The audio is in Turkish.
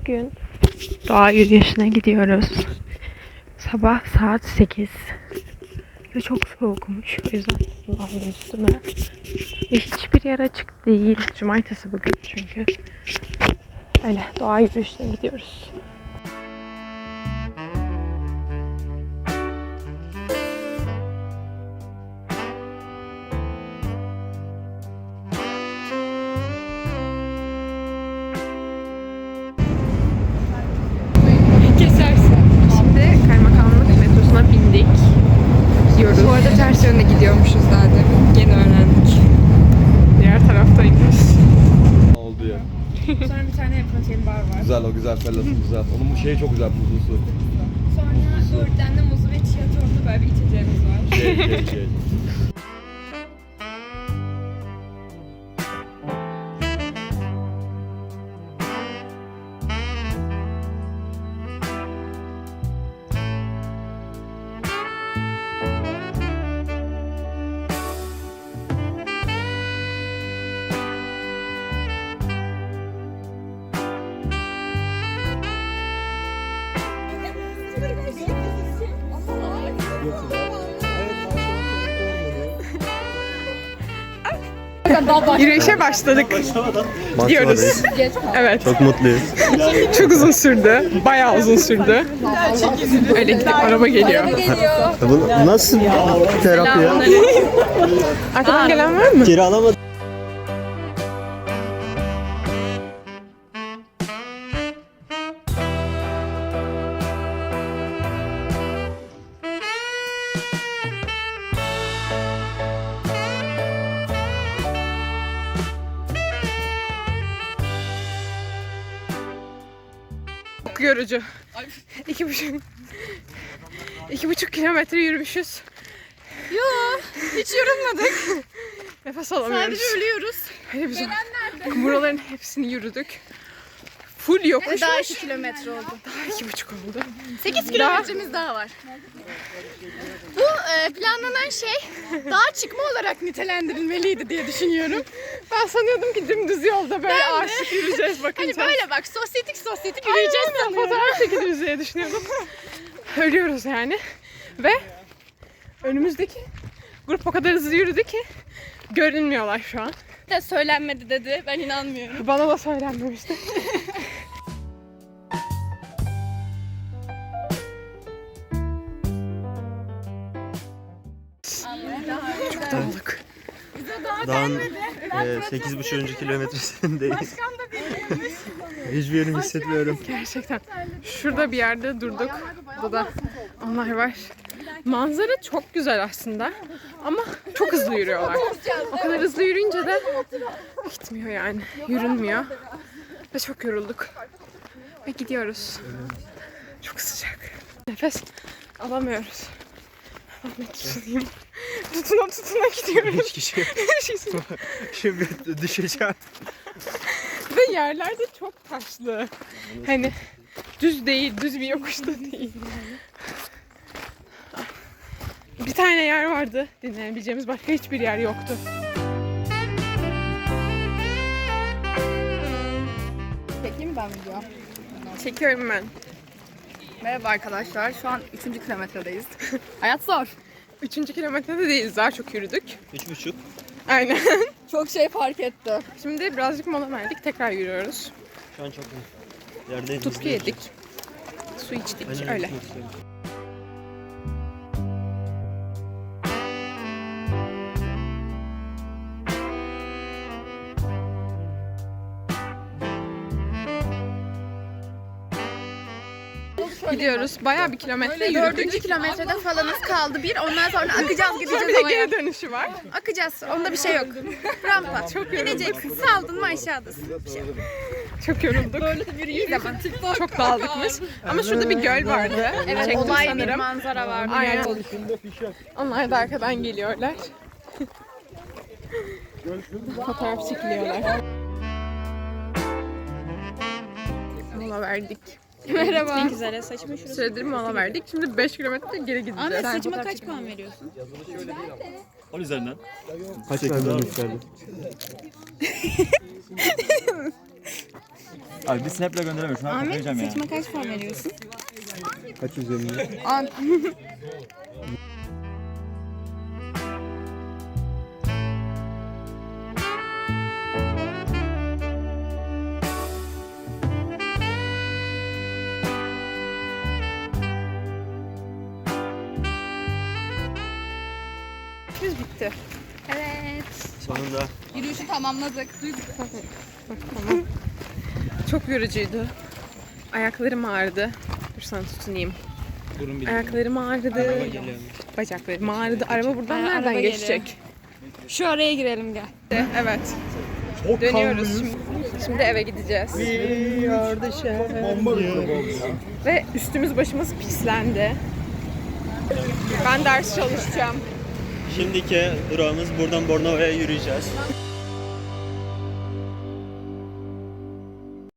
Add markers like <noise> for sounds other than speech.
Bugün doğa yürüyüşüne gidiyoruz. Sabah saat 8. Ve çok soğukmuş. O yüzden aldım üstüme. Ve hiçbir yer açık değil. Cumartesi bugün çünkü. Öyle doğa yürüyüşüne gidiyoruz. Tane protein bar var. Güzel o güzel fellası güzel. Onun bu şeyi çok güzel buzlusu. Sonra böğürtlenli muzlu ve chia tohumlu böyle bir içeceğimiz var. Şey şey şey. <laughs> Yürüyüşe başladık. Gidiyoruz. Evet. Çok mutluyuz. Çok uzun sürdü. Bayağı uzun sürdü. Öyle gidip araba geliyor. Bu nasıl bir terapi ya? Arkadan gelen var mı? Kiralamadım. Çok yorucu. İki buçuk. İki buçuk kilometre yürümüşüz. Hiç yorulmadık. Nefes alamıyoruz. Sadece ölüyoruz. Öyle bizim buraların hepsini yürüdük. Full yokuşmuş. Daha 2 kilometre oldu. <laughs> Daha iki buçuk oldu. 8 kilometremiz daha var. Bu e, planlanan şey dağa çıkma olarak nitelendirilmeliydi diye düşünüyorum. Ben sanıyordum ki dümdüz yolda böyle Ben de. yürüyeceğiz bakınca. Hani böyle bak sosyetik sosyetik Aynen yürüyeceğiz öyle. sanıyorum. Fotoğraf çekiliriz diye düşünüyordum. Ölüyoruz yani. Ve önümüzdeki grup o kadar hızlı yürüdü ki görünmüyorlar şu an. De söylenmedi dedi. Ben inanmıyorum. Bana da söylenmemişti. Çok dağılık. Dağın e, 8,5. kilometresindeyiz. Hiçbir yerini hissetmiyorum. Gerçekten. Şurada bir yerde durduk. Burada da onlar var. Manzara çok güzel aslında. Ama çok hızlı yürüyorlar. O kadar hızlı yürüyünce de gitmiyor yani. Yürünmüyor. Ve çok yorulduk. Ve gidiyoruz. Çok sıcak. Nefes alamıyoruz. Ben de tutunayım. Tutuna tutuna gidiyoruz. Hiç kişi <laughs> Şimdi düşeceğim. Ve yerler de çok taşlı. Hani düz değil, düz bir yokuşta değil. Bir tane yer vardı dinlenebileceğimiz başka hiçbir yer yoktu. Çekeyim ben video. Çekiyorum ben. Merhaba arkadaşlar. Şu an 3. kilometredeyiz. <laughs> Hayat zor. Üçüncü kilometrede değiliz. Daha çok yürüdük. 3,5. Aynen. <laughs> Çok şey fark etti. Şimdi birazcık mola verdik. Tekrar yürüyoruz. Şu an çok iyi. Yerdeyiz. Tutku yedik. Su içtik. Öyle. Gidiyoruz. Bayağı bir kilometre yürüdük. Dördüncü kilometrede falanız kaldı bir. Ondan sonra akacağız Bir gideceğiz de havaya. geri dönüşü var. Akacağız. Onda bir şey yok. Rampa. Çok yorulduk. İneceksin. Saldın mı aşağıdasın. Bir şey yok. Çok yorulduk. İyi zaman. Çok dağıldıkmış. Ama şurada bir göl vardı. Evet Çektim olay bir sanırım. manzara vardı. Aynen. Onlar da arkadan geliyorlar. Fotoğraf çekiliyorlar. Mola verdik. Merhaba. üzere saçma şurası. Süredir mola verdik. Şimdi 5 kilometre geri gideceğiz. Ahmet saçıma kaç puan veriyorsun? 10 üzerinden. Kaç verdin isterdim? Abi bir snap'le gönderemiyorum. Şuna Ahmet kapayacağım ya. saçıma kaç puan veriyorsun? Kaç üzerinde? <laughs> Biz bitti. Evet. Sonunda Yürüyüşü tamamladık. <laughs> Çok yorucuydu. Ayaklarım ağrıdı. Dur sana tutunayım. Ayaklarım ağrıdı. Bacaklarım ağrıdı. Araba buradan Aa, nereden araba geçecek? Şu araya girelim gel. Evet. Dönüyoruz şimdi. Şimdi eve gideceğiz. Ve üstümüz başımız pislendi. Ben ders çalışacağım. Şimdiki durağımız buradan Bornova'ya yürüyeceğiz.